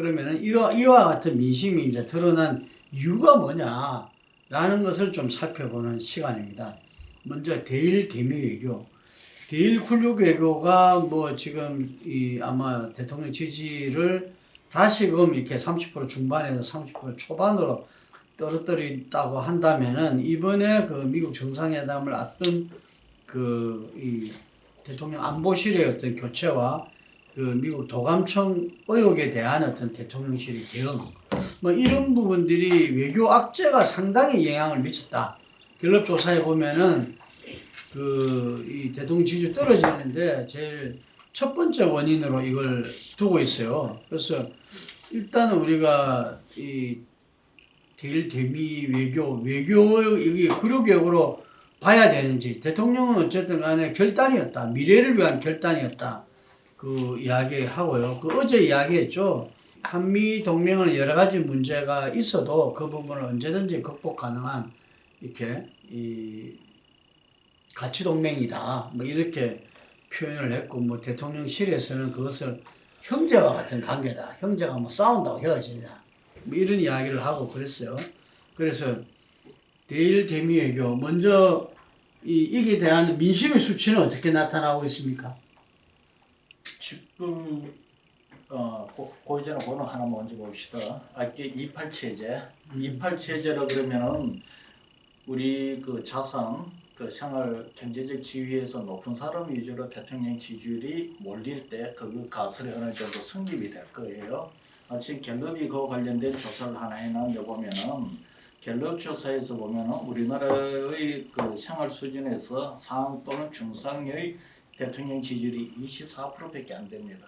그러면은 이와, 이와 같은 민심이 이제 드러난 이유가 뭐냐라는 것을 좀 살펴보는 시간입니다. 먼저 대일 대미 외교. 대일 굴욕 외교가 뭐 지금 이 아마 대통령 지지를 다시금 이렇게 30% 중반에서 30% 초반으로 떨어뜨린다고 한다면은 이번에 그 미국 정상회담을 앞둔 그 이 대통령 안보실의 어떤 교체와 그 미국 도감청 의혹에 대한 어떤 대통령실의 대응 뭐 이런 부분들이 외교 악재가 상당히 영향을 미쳤다. 결합 조사해 보면은 그 이 대통령 지지 떨어지는데 제일 첫 번째 원인으로 이걸 두고 있어요. 그래서 일단은 우리가 이 대일 대미 외교 외교 이게 그룹격으로 봐야 되는지 대통령은 어쨌든 간에 결단이었다 미래를 위한 결단이었다 그 이야기하고요. 그 어제 이야기했죠. 한미 동맹은 여러 가지 문제가 있어도 그 부분을 언제든지 극복 가능한 이렇게 이 가치 동맹이다. 뭐 이렇게 표현을 했고 뭐 대통령실에서는 그것을 형제와 같은 관계다. 형제가 뭐 싸운다고 헤어지냐. 뭐 이런 이야기를 하고 그랬어요. 그래서 대일 대미 외교 먼저 이 이게 대한 민심의 수치는 어떻게 나타나고 있습니까? 지금 어, 고, 고이전에 번호 하나 먼저 봅시다. 아까 28 체제. 28 체제라 그러면은 우리 그 자산 그 생활 경제적 지위에서 높은 사람 위주로 대통령 지지율이 몰릴 때그 가설이 어느 정도 성립이 될 거예요. 아, 지금 갤럽이 그 관련된 조사를 하나 해놨는데 보면은 갤럽 조사에서 보면은 우리나라의 그 생활 수준에서 상 또는 중상의 대통령 지지율이 24%밖에 안 됩니다.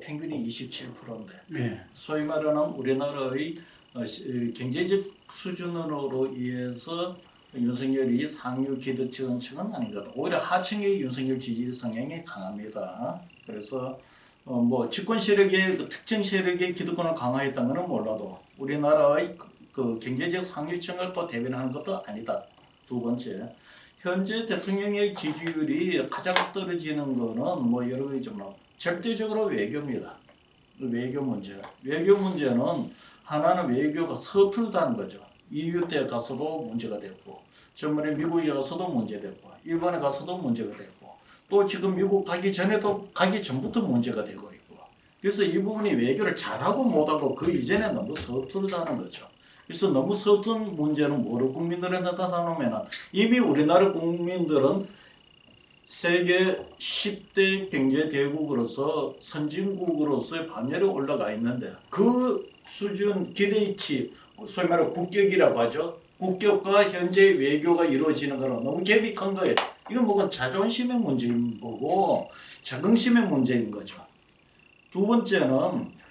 평균이 27%인데 네. 소위 말하는 우리나라의 어, 시- 어, 경제적 수준으로 인해서 윤석열이 상류 기득층은 아닌 것 같아요. 오히려 하층의 윤석열 지지 성향이 강합니다. 그래서 어, 뭐 집권 세력의 그 특정 세력의 기득권을 강화했다는 것은 몰라도 우리나라의 그, 그 경제적 상류층을 또 대변하는 것도 아니다. 두 번째, 현재 대통령의 지지율이 가장 떨어지는 거는 뭐 여러 가지지만 절대적으로 외교입니다. 외교 문제. 외교 문제는 하나는 외교가 서툴다는 거죠. 때 가서도 문제가 됐고, 전번에 미국에 가서도 문제됐고, 일본에 가서도 문제가 됐고, 또 지금 미국 가기 전에도 가기 전부터 문제가 되고 있고. 그래서 이 부분이 외교를 잘하고 못하고 그 이전에 너무 서툴다는 거죠. 그래서 너무 서툰 문제는 뭐로 국민들한테 나타나면 이미 우리나라 국민들은 세계 10대 경제 대국으로서 선진국으로서의 반열에 올라가 있는데 그 수준 기대치 소위 말하는 국격이라고 하죠. 국격과 현재 외교가 이루어지는 거는 너무 갭이 큰 거예요. 이건 뭐가 자존심의 문제인 거고 자긍심의 문제인 거죠. 두 번째는 이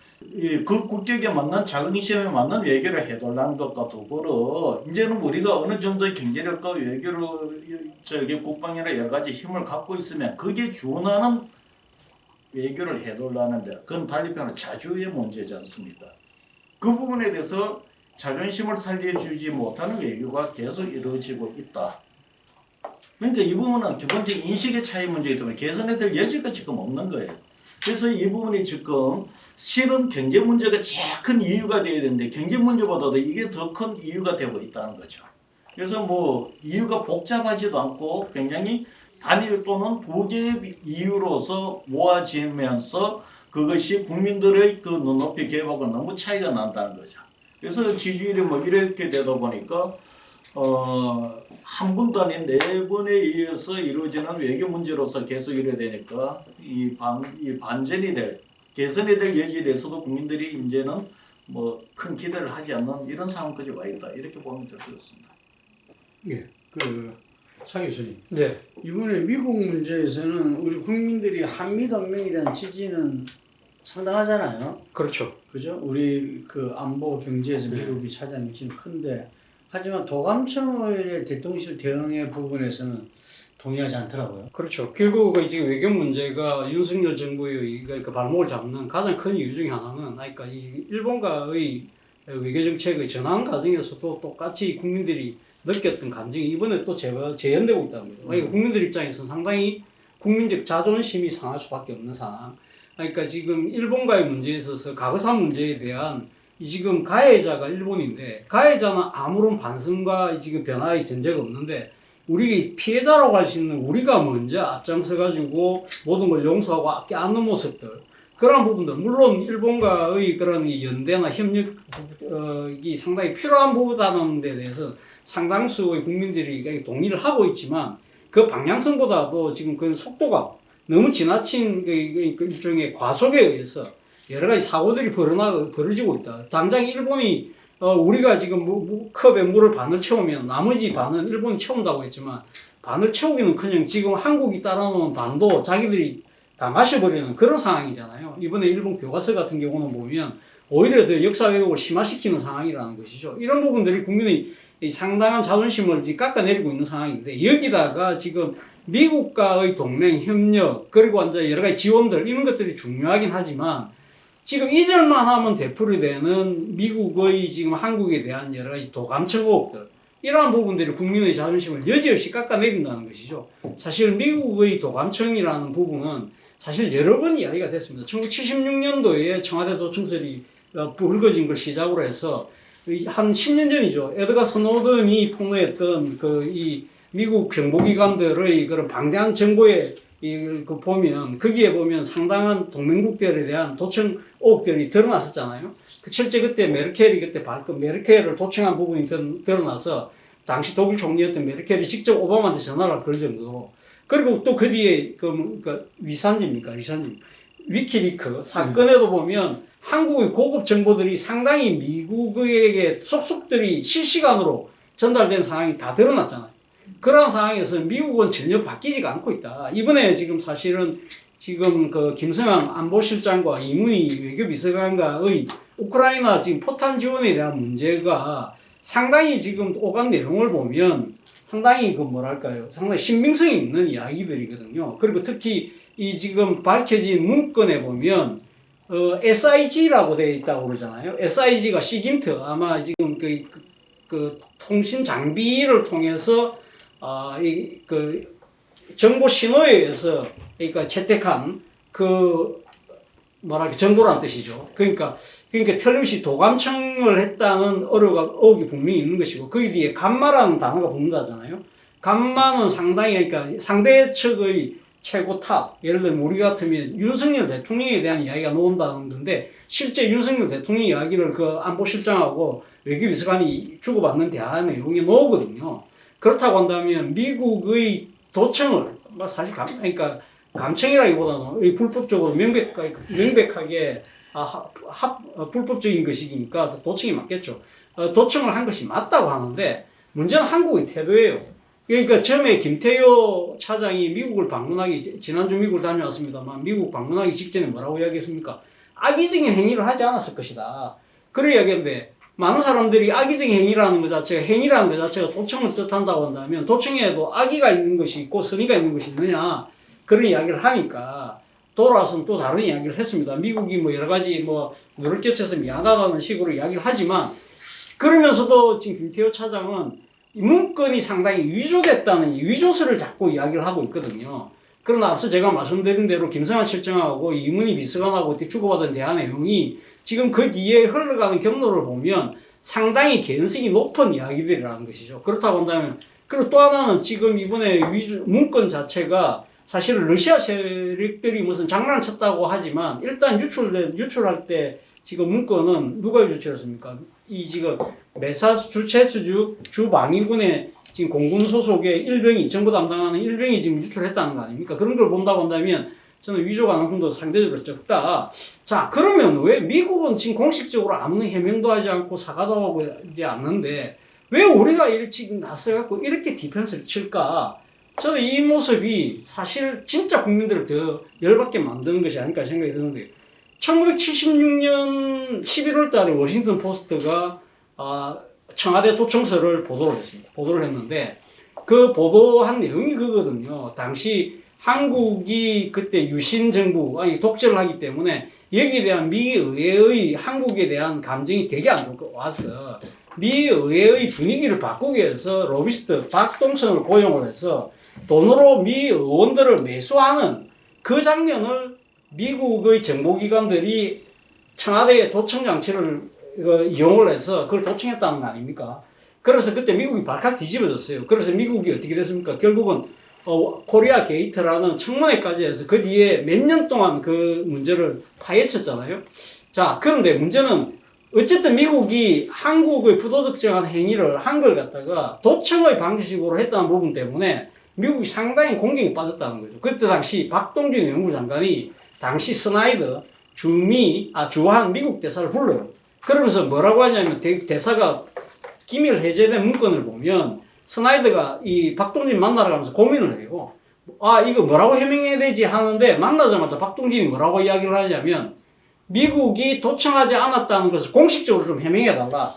그 국격에 맞는 자긍심에 맞는 외교를 해달라는 것과 더불어 이제는 우리가 어느 정도의 경제력과 외교로 저기 국방이나 여러 가지 힘을 갖고 있으면 그게 준하는 외교를 해달라는데 그건 달리편은 자주의 문제지 않습니까? 그 부분에 대해서 자존심을 살려주지 못하는 외교가 계속 이루어지고 있다. 그러니까 이 부분은 기본적 인식의 차이 문제이기 때문에 개선해야 될 여지가 지금 없는 거예요. 그래서 이 부분이 지금 실은 경제 문제가 제일 큰 이유가 되어야 되는데 경제 문제보다도 이게 더 큰 이유가 되고 있다는 거죠. 그래서 뭐 이유가 복잡하지도 않고 굉장히 단일 또는 두 개의 이유로서 모아지면서 그것이 국민들의 그 눈높이 개박은 너무 차이가 난다는 거죠. 그래서 지지율이 뭐 이렇게 되다 보니까 어, 한 번도 아닌 네 번에 의해서 이루어지는 외교 문제로서 계속 이래 되니까 이, 반, 이 반전이 될 개선이 될 여지에 대해서도 국민들이 이제는 뭐 큰 기대를 하지 않는 이런 상황까지 와 있다 이렇게 보면 될 것 같습니다. 예. 그차 교수님 네, 이번에 미국 문제에서는 우리 국민들이 한미 동맹에 대한 지지는 상당하잖아요. 그렇죠. 그죠? 우리 그 안보 경제에서 미국이 차지하는 위치는 큰데 하지만 도감청의 대통령실 대응의 부분에서는 동의하지 않더라고요. 그렇죠. 결국 그 지금 외교 문제가 윤석열 정부의 그- 그 발목을 잡는 가장 큰 이유 중에 하나는 그러니까 이 일본과의 외교 정책의 전환 과정에서도 똑같이 국민들이 느꼈던 감정이 이번에 또 재, 재현되고 있다는 거죠. 그러니까 국민들 입장에서는 상당히 국민적 자존심이 상할 수밖에 없는 상황. 그러니까 지금 일본과의 문제에 있어서 가거사 문제에 대한 이 지금 가해자가 일본인데 가해자는 아무런 반성과 지금 변화의 전제가 없는데 우리 피해자라고 할 수 있는 우리가 먼저 앞장서 가지고 모든 걸 용서하고 아껴 안는 모습들 그런 부분들. 물론 일본과의 그런 이 연대나 협력이 상당히 필요한 부분이라는 데 대해서 상당수의 국민들이 동의를 하고 있지만 그 방향성보다도 지금 그 속도가 너무 지나친 일종의 과속에 의해서 여러 가지 사고들이 벌어나, 벌어지고 있다. 당장 일본이 어, 우리가 지금 무, 무, 컵에 물을 반을 채우면 나머지 반은 일본이 채운다고 했지만 반을 채우기는 그냥 지금 한국이 따라놓은 반도 자기들이 다 마셔버리는 그런 상황이잖아요. 이번에 일본 교과서 같은 경우는 보면 오히려 더 역사 왜곡을 심화시키는 상황이라는 것이죠. 이런 부분들이 국민의 이 상당한 자존심을 깎아내리고 있는 상황인데 여기다가 지금 미국과의 동맹 협력 그리고 이제 여러 가지 지원들 이런 것들이 중요하긴 하지만 지금 이절만 하면 되풀이 되는 미국의 지금 한국에 대한 여러 가지 도감청 의혹들 이러한 부분들이 국민의 자존심을 여지없이 깎아내린다는 것이죠. 사실 미국의 도감청이라는 부분은 사실 여러 번 이야기가 됐습니다. 1976년도에 청와대 도청설이 어, 불거진 걸 시작으로 해서 이한 10년 전이죠. 에드가 스노든이 폭로했던 그 이 미국 정보기관들의 그런 방대한 정보에 이그 보면 거기에 보면 상당한 동맹국들에 대한 도청 의혹들이 드러났었잖아요. 그 실제 그때 메르켈이 그때 발급 메르켈을 도청한 부분이 드- 드러나서 당시 독일 총리였던 메르켈이 직접 오바마한테 전화를 걸 정도로 그리고 또 그 뒤에 그, 뭐, 그 위산지입니까 위산지 위키리크 사건에도 보면 한국의 고급 정보들이 상당히 미국에게 속속들이 실시간으로 전달된 상황이 다 드러났잖아요. 그런 상황에서 미국은 전혀 바뀌지가 않고 있다. 이번에 지금 사실은 지금 그 김성한 안보실장과 이문희 외교비서관과의 우크라이나 지금 포탄 지원에 대한 문제가 상당히 지금 오간 내용을 보면 상당히 그 뭐랄까요 상당히 신빙성이 있는 이야기들이거든요. 그리고 특히 이 지금 밝혀진 문건에 보면 어, SIG라고 되어 있다고 그러잖아요. SIG가 시긴트 아마 지금 그, 그, 그 통신 장비를 통해서 아, 이, 그 정보 신호에 의해서 그러니까 채택한 그 뭐랄까 정보란 뜻이죠. 그러니까 그러니까 틀림없이 도감청을 했다는 어려가 의혹이 분명히 있는 것이고 그 뒤에 감마라는 단어가 붙는다잖아요. 감마는 상당히 그러니까 상대 측의 최고 탑 예를 들면 우리 같으면 윤석열 대통령에 대한 이야기가 나온다는 건데 실제 윤석열 대통령 이야기를 그 안보실장하고 외교비서관이 주고받는 대화 내용이 나오거든요. 그렇다고 한다면 미국의 도청을 뭐 사실 감 그러니까 감청이라기보다는 이 불법적으로 명백하게 명백하게 아, 합, 합, 어, 불법적인 것이니까 도청이 맞겠죠. 어, 도청을 한 것이 맞다고 하는데 문제는 한국의 태도예요. 그러니까 처음에 김태효 차장이 미국을 방문하기 지난주 미국을 다녀왔습니다만 미국 방문하기 직전에 뭐라고 이야기했습니까? 악의적인 행위를 하지 않았을 것이다. 그런 이야기인데 많은 사람들이 악의적인 행위라는 것 자체가 행위라는 것 자체가 도청을 뜻한다고 한다면 도청에도 악의가 있는 것이 있고 선의가 있는 것이 있느냐 그런 이야기를 하니까 돌아와서는 또 다른 이야기를 했습니다. 미국이 뭐 여러 가지 뭐 누를 끼쳐서 미안하다는 식으로 이야기를 하지만 그러면서도 지금 김태호 차장은 이 문건이 상당히 위조됐다는 이 위조설을 자꾸 이야기를 하고 있거든요. 그러나 앞서 제가 말씀드린 대로 김성환 실장하고 이문희 비서관하고 주고받은 대화 내용이 지금 그 뒤에 흘러가는 경로를 보면 상당히 개연성이 높은 이야기들이라는 것이죠. 그렇다고 한다면 그리고 또 하나는 지금 이번에 위조, 문건 자체가 사실은 러시아 세력들이 무슨 장난을 쳤다고 하지만 일단 유출된 유출할 때 지금 문건은 누가 유출했습니까? 이 지금 메사스 주체수주 주방위군의 지금 공군 소속의 일병이 정부 담당하는 일병이 지금 유출했다는 거 아닙니까? 그런 걸 본다고 한다면 저는 위조 가능성도 상대적으로 적다. 자, 그러면 왜 미국은 지금 공식적으로 아무 해명도 하지 않고 사과도 하고 이제 않는데 왜 우리가 이렇게 지금 나서갖고 이렇게 디펜스를 칠까? 저는 이 모습이 사실 진짜 국민들을 더 열받게 만드는 것이 아닐까 생각이 드는데 1976년 11월 달에 워싱턴 포스트가 아, 청와대 도청서를 보도를 했습니다. 보도를 했는데 그 보도한 내용이 그거거든요. 당시 한국이 그때 유신 정부, 아니 독재를 하기 때문에 여기에 대한 미 의회의 한국에 대한 감정이 되게 안 좋고 와서 미 의회의 분위기를 바꾸기 위해서 로비스트 박동선을 고용을 해서 돈으로 미 의원들을 매수하는 그 장면을 미국의 정보기관들이 청와대의 도청 장치를 어, 이용을 해서 그걸 도청했다는 거 아닙니까? 그래서 그때 미국이 발칵 뒤집어졌어요. 그래서 미국이 어떻게 됐습니까? 결국은 어, 코리아 게이트라는 청문회까지 해서 그 뒤에 몇 년 동안 그 문제를 파헤쳤잖아요. 자, 그런데 문제는 어쨌든 미국이 한국의 부도덕적인 행위를 한 걸 갖다가 도청의 방식으로 했다는 부분 때문에 미국이 상당히 공격에 빠졌다는 거죠. 그때 당시 박동준 외무부 장관이 당시 스나이더 주미, 아, 주한 미국 대사를 불러요. 그러면서 뭐라고 하냐면 대, 대사가 기밀 해제된 문건을 보면 스나이더가 이 박동진 만나러 가면서 고민을 해요. 아, 이거 뭐라고 해명해야 되지 하는데 만나자마자 박동진이 뭐라고 이야기를 하냐면 미국이 도청하지 않았다는 것을 공식적으로 좀 해명해 달라.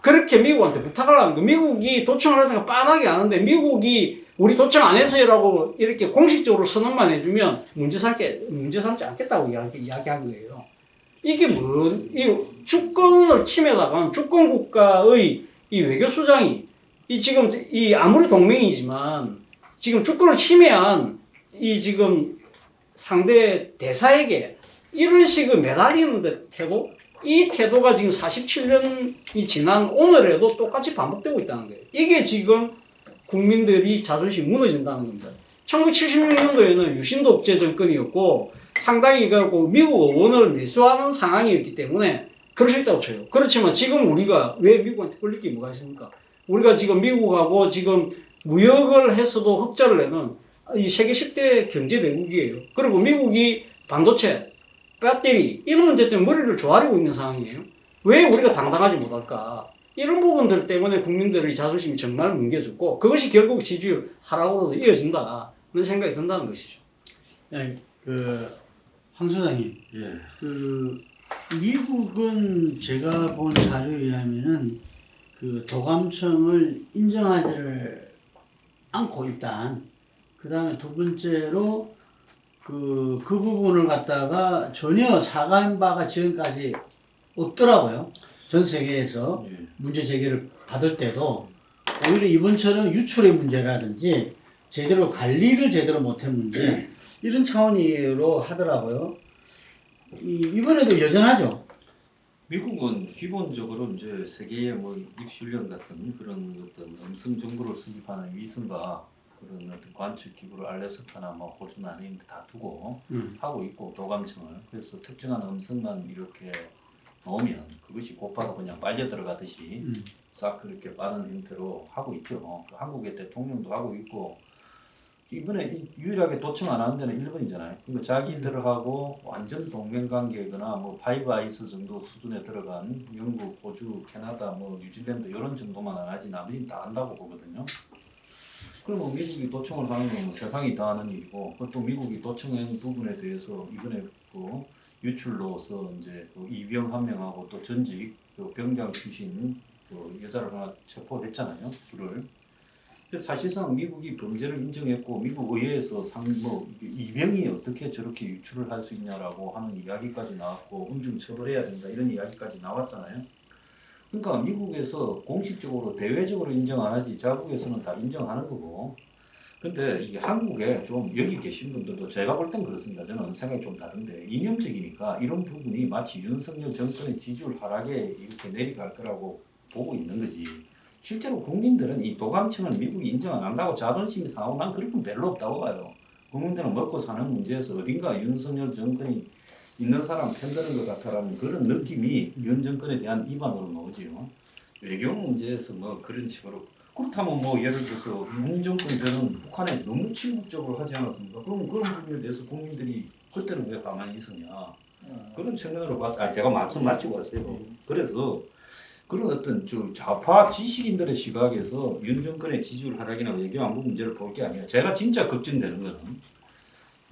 그렇게 미국한테 부탁을 하는 거. 미국이 도청을 하다가 빤하게 아는데 미국이 우리 도청 안 했어요라고 이렇게 공식적으로 선언만 해주면 문제 삼게 문제 삼지 않겠다고 이야기 이야기한 거예요. 이게 뭐, 이 주권을 침해당한 주권 국가의 이 외교 수장이 이 지금 이 아무리 동맹이지만 지금 주권을 침해한 이 지금 상대 대사에게 이런 식의 매달리는 데 태도 이 태도가 지금 47년이 지난 오늘에도 똑같이 반복되고 있다는 거예요. 이게 지금 국민들이 자존심 무너진다는 겁니다. 1976년도에는 유신 독재 정권이었고 상당히 그 미국 의원을 매수하는 상황이었기 때문에 그럴 수 있다고 쳐요. 그렇지만 지금 우리가 왜 미국한테 꿀릴 게 뭐가 있습니까? 우리가 지금 미국하고 지금 무역을 해서도 흑자를 내는 이 세계 10대 경제 대국이에요. 그리고 미국이 반도체, 배터리 이런 문제 때문에 머리를 조아리고 있는 상황이에요. 왜 우리가 당당하지 못할까? 이런 부분들 때문에 국민들의 자존심이 정말 뭉개졌고 그것이 결국 지지율 하락으로도 이어진다는 생각이 든다는 것이죠. 네, 그, 황 소장님. 예. 그 미국은 제가 본 자료에 의하면은 그 도감청을 인정하지를 않고 일단 그 다음에 두 번째로 그, 그 부분을 갖다가 전혀 사과한 바가 지금까지 없더라고요. 전 세계에서 예. 문제 제기를 받을 때도 오히려 이번처럼 유출의 문제라든지 제대로 관리를 제대로 못한 문제 이런 차원으로 하더라고요. 이, 이번에도 여전하죠. 미국은 기본적으로 이제 세계의 뭐 입슐련 같은 그런 어떤 음성 정보를 수집하는 위성과 그런 어떤 관측 기구를 알래스카나 뭐 호주 나 이런 데다 두고 음. 하고 있고 도감청을 그래서 특정한 음성만 이렇게 넣으면 그것이 곧바로 그냥 빨려 들어가듯이 음. 싹 그렇게 빠른 형태로 하고 있죠. 그 한국의 대통령도 하고 있고 이번에 이- 유일하게 도청 안 하는 데는 일본이잖아요. 그러니까 자기들하고 완전 동맹 관계거나 뭐 파이브 아이스 정도 수준에 들어간 영국, 호주, 캐나다, 뭐 뉴질랜드 이런 정도만 안 하지 나머지는 다 한다고 보거든요. 그러면 미국이 도청을 하는 건 뭐 세상이 다 하는 일이고 그또 미국이 도청한 부분에 대해서 이번에 그 유출로서 이제 그 이병 한 명하고 또 전직 그 병장 출신 그 여자를 하나 체포했잖아요. 둘을. 사실상 미국이 범죄를 인정했고 미국 의회에서 상뭐 이병이 어떻게 저렇게 유출을 할 수 있냐라고 하는 이야기까지 나왔고 엄중 처벌해야 된다 이런 이야기까지 나왔잖아요. 그러니까 미국에서 공식적으로 대외적으로 인정 안 하지 자국에서는 다 인정하는 거고. 근데 이게 한국에 좀 여기 계신 분들도 제가 볼 땐 그렇습니다. 저는 생각이 좀 다른데 이념적이니까 이런 부분이 마치 윤석열 정권의 지지율 하락에 이렇게 내려갈 거라고 보고 있는 거지. 실제로 국민들은 이 도감청을 미국이 인정 안 한다고 자존심이 상하고 난 그런 건 별로 없다고 봐요. 국민들은 먹고 사는 문제에서 어딘가 윤석열 정권이 있는 사람 편드는 것 같아라는 그런 느낌이 윤 정권에 대한 이반으로 나오지요. 외교 문제에서 뭐 그런 식으로 그렇다면 뭐 예를 들어서 문 정권 때는 북한에 너무 침묵적으로 하지 않았습니까? 그럼 그런 부분에 대해서 국민들이 그때는 왜 가만히 있었냐? 그런 측면으로 봐서 아 제가 말씀 마치고 왔어요. 그래서 그런 어떤 저 좌파 지식인들의 시각에서 윤 정권의 지지율 하락이나 외교 안보 문제를 볼 게 아니라 제가 진짜 걱정되는 거는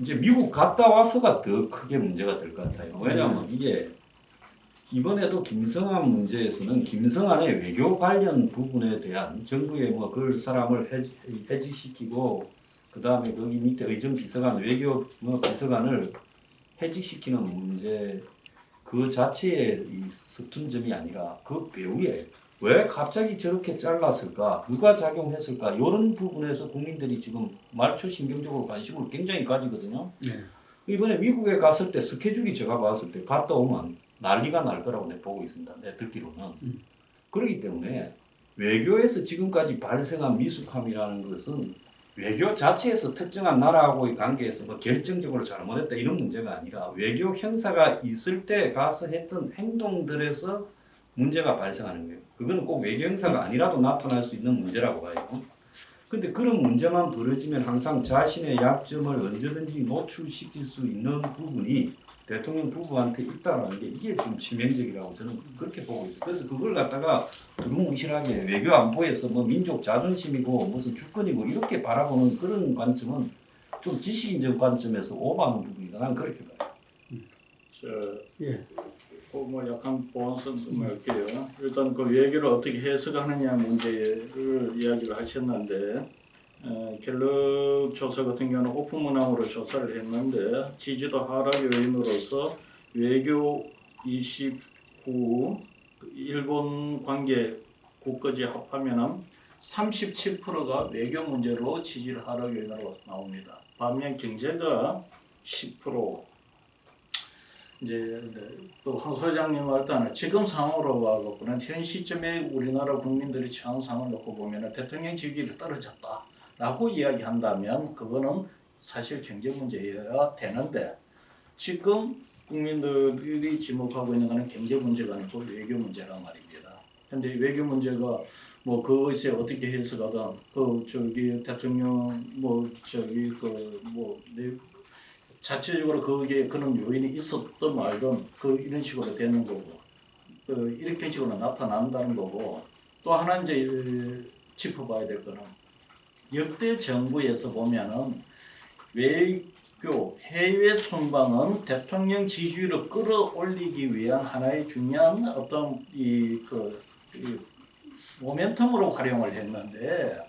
이제 미국 갔다 와서가 더 크게 문제가 될 것 같아요. 왜냐하면 이게 이번에도 김성한 문제에서는 김성한의 외교 관련 부분에 대한 정부의 뭐 그 사람을 해지, 해직시키고 그 다음에 거기 밑에 의전 비서관 외교 뭐 비서관을 해직시키는 문제 그 자체의 이 서툰 점이 아니라 그 배후에 왜 갑자기 저렇게 잘랐을까 누가 작용했을까 이런 부분에서 국민들이 지금 말초 신경적으로 관심을 굉장히 가지거든요. 네. 이번에 미국에 갔을 때 스케줄이 제가 봤을 때 갔다 오면 난리가 날 거라고 내가 보고 있습니다. 내 듣기로는. 그렇기 때문에 외교에서 지금까지 발생한 미숙함이라는 것은 외교 자체에서 특정한 나라하고의 관계에서 뭐 결정적으로 잘못했다 이런 문제가 아니라 외교 형사가 있을 때 가서 했던 행동들에서 문제가 발생하는 거예요. 그거는 꼭 외교 형사가 아니라도 나타날 수 있는 문제라고 봐요. 근데 그런 문제만 벌어지면 항상 자신의 약점을 언제든지 노출시킬 수 있는 부분이 대통령 부부한테 있다라는 게 이게 좀 치명적이라고 저는 그렇게 보고 있어요. 그래서 그걸 갖다가 두루뭉실하게 외교 안보에서 뭐 민족 자존심이고 무슨 주권이고 이렇게 바라보는 그런 관점은 좀 지식인적 관점에서 오버하는 부분이다. 난 그렇게 봐요. 저, 예. 그뭐 약간 보완선 좀 할게요. 일단 그 얘기를 어떻게 해석하느냐 문제를 이야기를 하셨는데 어, 갤럽 조사 같은 경우는 오픈 문항으로 조사를 했는데 지지도 하락 요인으로서 외교 29 일본 관계 국까지 합하면은 37%가 외교 문제로 지지를 하락 요인으로 나옵니다. 반면 경제가 10% 이제 또황 소장님 할 때는 지금 상황으로 봐갖고는 현 시점에 우리나라 국민들이 처한 상황을 놓고 보면은 대통령 지지율이 떨어졌다라고 이야기한다면 그거는 사실 경제 문제여야 되는데 지금 국민들이 지목하고 있는 거는 경제 문제가 아니고 외교 문제란 말입니다. 근데 외교 문제가 뭐 그것이 어떻게 해석하든 그 저기 대통령 뭐 저기 그뭐 자체적으로 거기에 그런 요인이 있었던 말든 그 이런 식으로 되는 거고 그 이렇게 식으로 나타난다는 거고 또 하나 이제 어, 짚어봐야 될 거는 역대 정부에서 보면은 외교 해외 순방은 대통령 지지율을 끌어올리기 위한 하나의 중요한 어떤 이그 이 모멘텀으로 활용을 했는데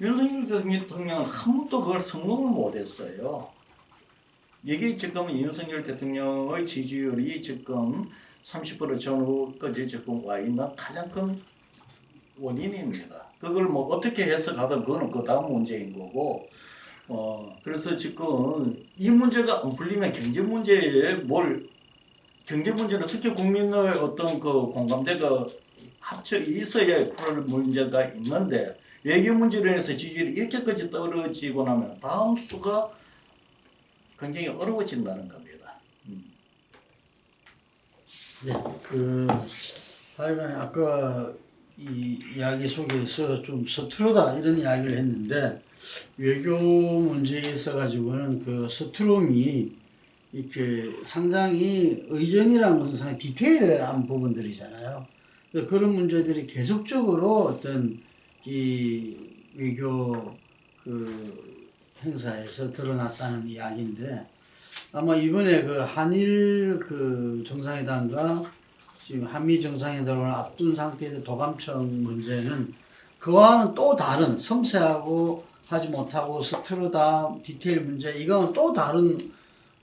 윤석열 대통령은 한 번도 그걸 성공을 못했어요. 이게 지금 윤석열 대통령의 지지율이 지금 30% 전후까지 지금 와 있는 가장 큰 원인입니다. 그걸 뭐 어떻게 해석하든 그거는 그 다음 문제인 거고, 어 그래서 지금 이 문제가 안 풀리면 경제 문제에 뭘 경제 문제는 특히 국민의 어떤 그 공감대가 합쳐 있어야 풀 문제가 있는데 외교 문제로 인해서 지지율이 이렇게까지 떨어지고 나면 다음 수가 굉장히 어려워진다는 겁니다. 네, 그 하여간 아까 이 이야기 속에서 좀 서투르다 이런 이야기를 했는데 외교 문제에 있어 가지고는 그 서투름이 이렇게 상당히 의전이라는 것은 상당히 디테일한 부분들이잖아요. 그런 문제들이 계속적으로 어떤 이 외교 그 행사에서 드러났다는 이야기인데 아마 이번에 그 한일 그 정상회담과 지금 한미 정상회담을 앞둔 상태에서 도감청 문제는 그와는 또 다른 섬세하고 하지 못하고 서투르다 디테일 문제 이거는 또 다른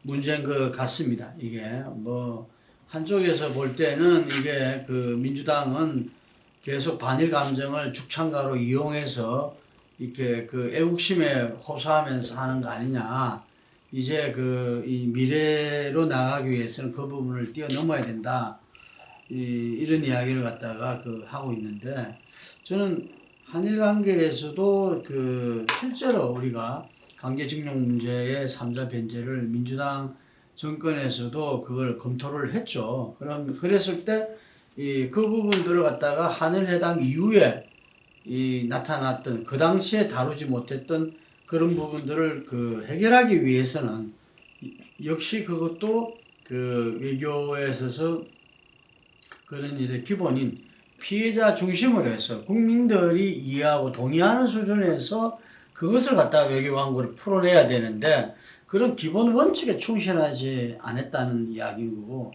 문제인 것 같습니다. 이게 뭐 한쪽에서 볼 때는 이게 그 민주당은 계속 반일 감정을 죽창가로 이용해서 이렇게 그 애국심에 호소하면서 하는 거 아니냐. 이제 그 이 미래로 나가기 위해서는 그 부분을 뛰어넘어야 된다. 이 이런 이야기를 갖다가 그 하고 있는데 저는 한일 관계에서도 그 실제로 우리가 강제징용 문제의 삼자 변제를 민주당 정권에서도 그걸 검토를 했죠. 그럼 그랬을 때 이 그 부분들을 갖다가 한일 회담 이후에 이 나타났던 그 당시에 다루지 못했던 그런 부분들을 그 해결하기 위해서는 역시 그것도 그 외교에 있어서 그런 일의 기본인 피해자 중심으로 해서 국민들이 이해하고 동의하는 수준에서 그것을 갖다가 외교 광고를 풀어내야 되는데 그런 기본 원칙에 충실하지 않았다는 이야기인 거고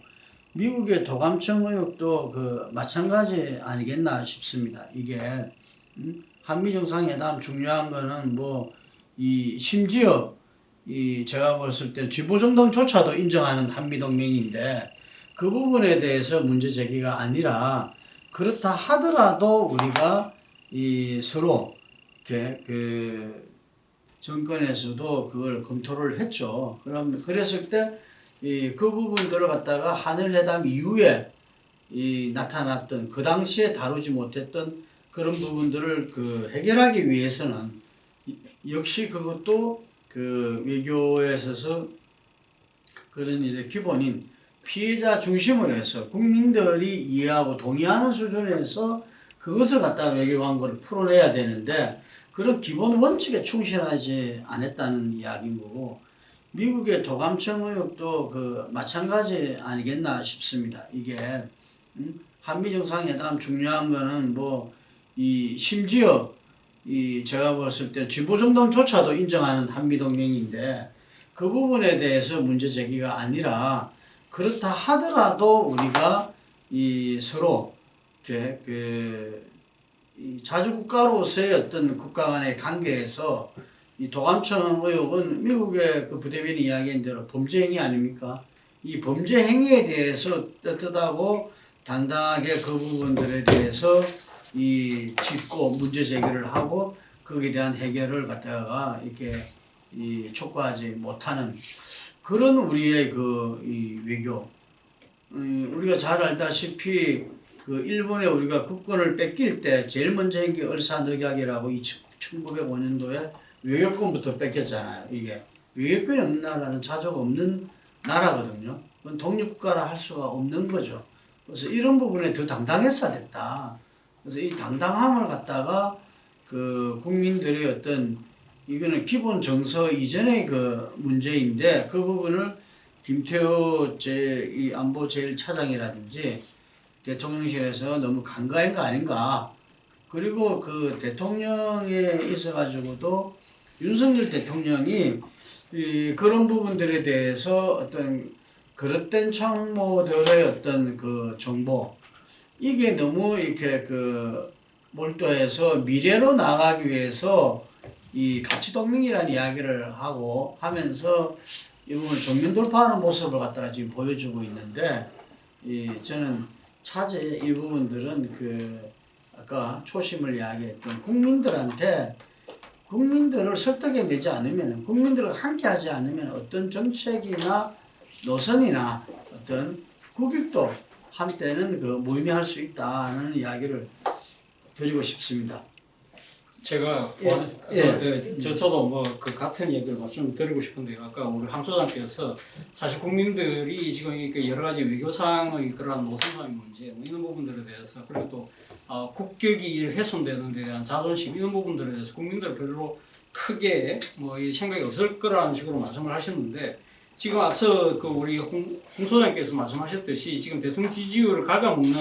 미국의 도감청 의혹도 그 마찬가지 아니겠나 싶습니다. 이게 음? 한미 정상회담 중요한 거는 뭐 이 심지어 이 제가 봤을 때 지보정당조차도 인정하는 한미 동맹인데 그 부분에 대해서 문제 제기가 아니라 그렇다 하더라도 우리가 이 서로 그 정권에서도 그걸 검토를 했죠. 그럼 그랬을 때 이 그 부분들을 갖다가 하늘 회담 이후에 이 나타났던 그 당시에 다루지 못했던 그런 부분들을 그 해결하기 위해서는 이- 역시 그것도 그 외교에 있어서 그런 일의 기본인 피해자 중심으로 해서 국민들이 이해하고 동의하는 수준에서 그것을 갖다가 외교 광고를 풀어내야 되는데 그런 기본 원칙에 충실하지 않았다는 이야기인 거고 미국의 도감청 의혹도 그 마찬가지 아니겠나 싶습니다. 이게 음? 한미 정상회담 중요한 거는 뭐 이 심지어 이 제가 봤을 때 진보 정당조차도 인정하는 한미 동맹인데 그 부분에 대해서 문제 제기가 아니라 그렇다 하더라도 우리가 이 서로 이렇게 그이 자주 국가로서의 어떤 국가 간의 관계에서 이 도감청 의혹은 미국의 그 부대변인 이야기한 대로 범죄 행위 아닙니까? 이 범죄 행위에 대해서 떳떳하고 당당하게 그 부분들에 대해서 이 짚고 문제 제기를 하고 거기에 대한 해결을 갖다가 이렇게 이 촉구하지 못하는 그런 우리의 그 이 외교 음, 우리가 잘 알다시피 그 일본에 우리가 국권을 뺏길 때 제일 먼저 한 게 을사늑약이라고 1905년도에 외교권부터 뺏겼잖아요. 이게 외교권이 없는 나라는 자주가 없는 나라거든요. 그건 독립국가라 할 수가 없는 거죠. 그래서 이런 부분에 더 당당했어야 됐다. 그래서 이 당당함을 갖다가 그 국민들의 어떤 이거는 기본 정서 이전의 그 문제인데 그 부분을 김태호 제이 안보 제일 차장이라든지 대통령실에서 너무 간과한 거 아닌가. 그리고 그 대통령에 있어 가지고도 윤석열 대통령이 이 그런 부분들에 대해서 어떤 그릇된 참모들의 어떤 그 정보 이게 너무 이렇게 그 몰두해서 미래로 나가기 위해서 이 가치 동맹이라는 이야기를 하고 하면서 이 부분 정면 돌파하는 모습을 갖다가 지금 보여주고 있는데 이 저는 차제 이 부분들은 그 아까 초심을 이야기했던 국민들한테 국민들을 설득해 내지 않으면 국민들과 함께 하지 않으면 어떤 정책이나 노선이나 어떤 국익도 한때는 그 무의미할 수 있다는 이야기를 드리고 싶습니다. 제가 예, 원- 예. 그, 저 저도 뭐 그 같은 얘기를 말씀 드리고 싶은데요. 아까 우리 황 소장께서 사실 국민들이 지금 이렇게 여러 가지 외교상의 그러한 노선상의 문제 뭐 이런 부분들에 대해서 그리고 또 어, 국격이 훼손되는 데 대한 자존심 이런 부분들에 대해서 국민들 별로 크게 뭐 이 생각이 없을 거라는 식으로 말씀을 하셨는데 지금 앞서 그 우리 홍, 홍 소장께서 말씀하셨듯이 지금 대통령 지지율을 갉아먹는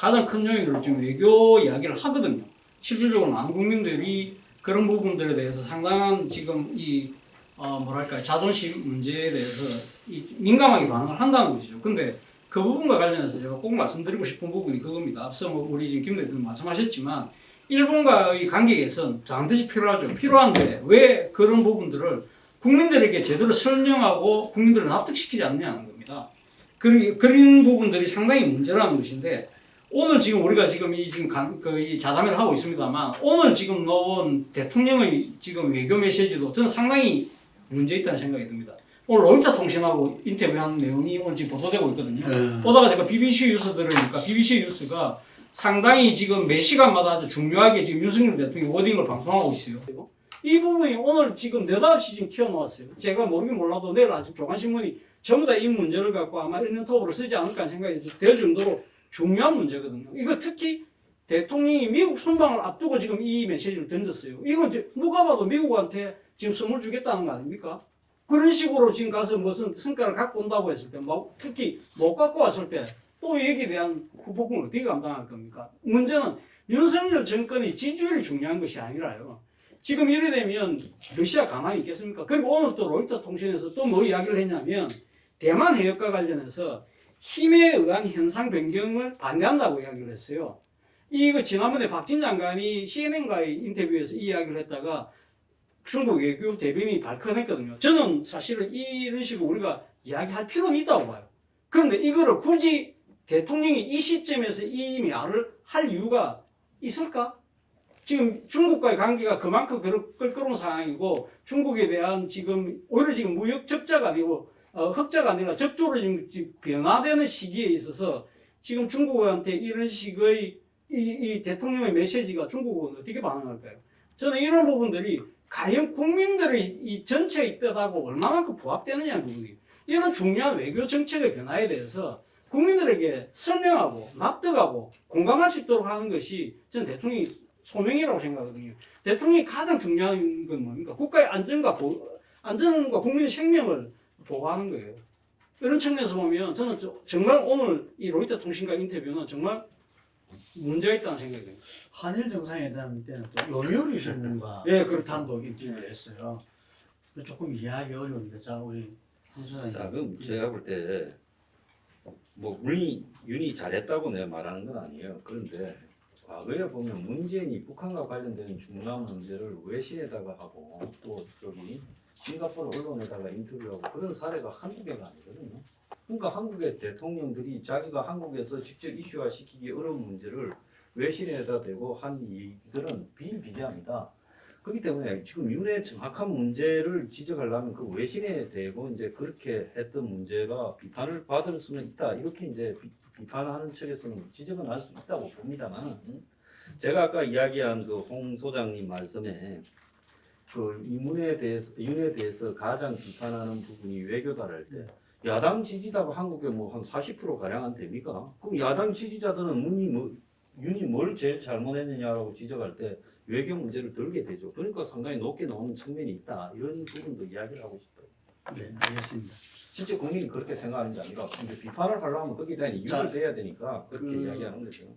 가장 큰 요인으로 지금 외교 이야기를 하거든요. 실질적으로 많은 국민들이 그런 부분들에 대해서 상당한 지금 이 어, 뭐랄까 자존심 문제에 대해서 이 민감하게 반응을 한다는 것이죠. 근데 그 부분과 관련해서 제가 꼭 말씀드리고 싶은 부분이 그겁니다. 앞서 뭐 우리 지금 김 대표님 말씀하셨지만 일본과의 관계 개선 반드시 필요하죠. 필요한데 왜 그런 부분들을 국민들에게 제대로 설명하고 국민들을 납득시키지 않느냐는 겁니다. 그, 그런 부분들이 상당히 문제라는 것인데 오늘 지금 우리가 지금 이 지금 간, 그, 이 자담회를 하고 있습니다만 오늘 지금 넣은 대통령의 지금 외교 메시지도 저는 상당히 문제 있다는 생각이 듭니다. 오늘 로이터 통신하고 인터뷰한 내용이 오늘 지금 보도되고 있거든요. 예. 보다가 제가 BBC 뉴스 들으니까 BBC 뉴스가 상당히 지금 매 시간마다 아주 중요하게 지금 윤석열 대통령이 워딩을 방송하고 있어요. 이 부분이 오늘 지금 느닷없이 지금 튀어나왔어요. 제가 모르긴 몰라도 내일 아침 조간신문이 전부 다 이 문제를 갖고 아마 일면톱으로 쓰지 않을까 생각이 될 정도로 중요한 문제거든요. 이거 특히 대통령이 미국 순방을 앞두고 지금 이 메시지를 던졌어요. 이건 누가 봐도 미국한테 지금 선물 주겠다는 거 아닙니까? 그런 식으로 지금 가서 무슨 성과를 갖고 온다고 했을 때, 뭐 특히 못 갖고 왔을 때 또 여기에 대한 후폭풍을 어떻게 감당할 겁니까? 문제는 윤석열 정권의 지지율이 중요한 것이 아니라요. 지금 이래 되면 러시아 가만히 있겠습니까? 그리고 오늘 또 로이터 통신에서 또 뭐 이야기를 했냐면 대만 해역과 관련해서 힘에 의한 현상 변경을 반대한다고 이야기를 했어요. 이거 지난번에 박진 장관이 CNN과의 인터뷰에서 이 이야기를 했다가 중국 외교 대변인이 발표했거든요. 저는 사실은 이런 식으로 우리가 이야기할 필요는 있다고 봐요. 그런데 이거를 굳이 대통령이 이 시점에서 이 말을 할 이유가 있을까? 지금 중국과의 관계가 그만큼 끌- 끌끄러운 상황이고 중국에 대한 지금 오히려 지금 무역 적자가 아니고 어, 흑자가 아니라 적조로 지금 변화되는 시기에 있어서 지금 중국한테 이런 식의 이, 이 대통령의 메시지가 중국은 어떻게 반응할까요? 저는 이런 부분들이 과연 국민들의 이 전체의 뜻하고 얼마만큼 부합되느냐 부분이 이런 중요한 외교 정책의 변화에 대해서 국민들에게 설명하고 납득하고 공감할 수 있도록 하는 것이 저는 대통령이 소명이라고 생각하거든요. 대통령이 가장 중요한 건 뭡니까? 국가의 안전과 보, 안전과 국민의 생명을 보호하는 거예요. 이런 측면에서 보면 저는 저- 정말 오늘 이 로이터 통신과 인터뷰는 정말 문제가 있다는 생각이 듭니다. 한일 정상회담 때는 또 요요리 신문과 예, 그렇죠. 단독 인터뷰를 했어요. 조금 이해하기 어려운데 자 우리 황 소장님. 자, 그럼 제가 볼 때뭐 윤이 윤이 잘했다고 내가 말하는 건 아니에요. 그런데 과거에 보면 문재인이 북한과 관련된 중요한 문제를 외신에다가 하고 또 저기 싱가포르 언론에다가 인터뷰하고 그런 사례가 한두 개가 아니거든요. 그러니까 한국의 대통령들이 자기가 한국에서 직접 이슈화 시키기 어려운 문제를 외신에다 대고 한 이들은 비일비재합니다. 그렇기 때문에 지금 윤의 정확한 문제를 지적하려면 그 외신에 대고 이제 그렇게 했던 문제가 비판을 받을 수는 있다. 이렇게 이제 비, 비판하는 측에서는 지적은 할 수 있다고 봅니다만 음. 제가 아까 이야기한 그 홍 소장님 말씀에 그 이문에 대해서 윤에 대해서 가장 비판하는 부분이 외교다를 할때 야당 지지자가 한국에 뭐 한 40% 가량은 됩니까? 그럼 야당 지지자들은 문이 뭐 윤이 뭘 제일 잘못했느냐라고 지적할 때 외교 문제를 들게 되죠. 그러니까 상당히 높게 나오는 측면이 있다. 이런 부분도 이야기를 하고 싶어요. 네, 알겠습니다. 실제 국민이 그렇게 생각하는 게 아니라 근데 비판을 하려면 거기에 대한 이유를 자, 대야 되니까 그렇게 그- 이야기하는 거죠.